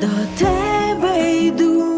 До тебе йду.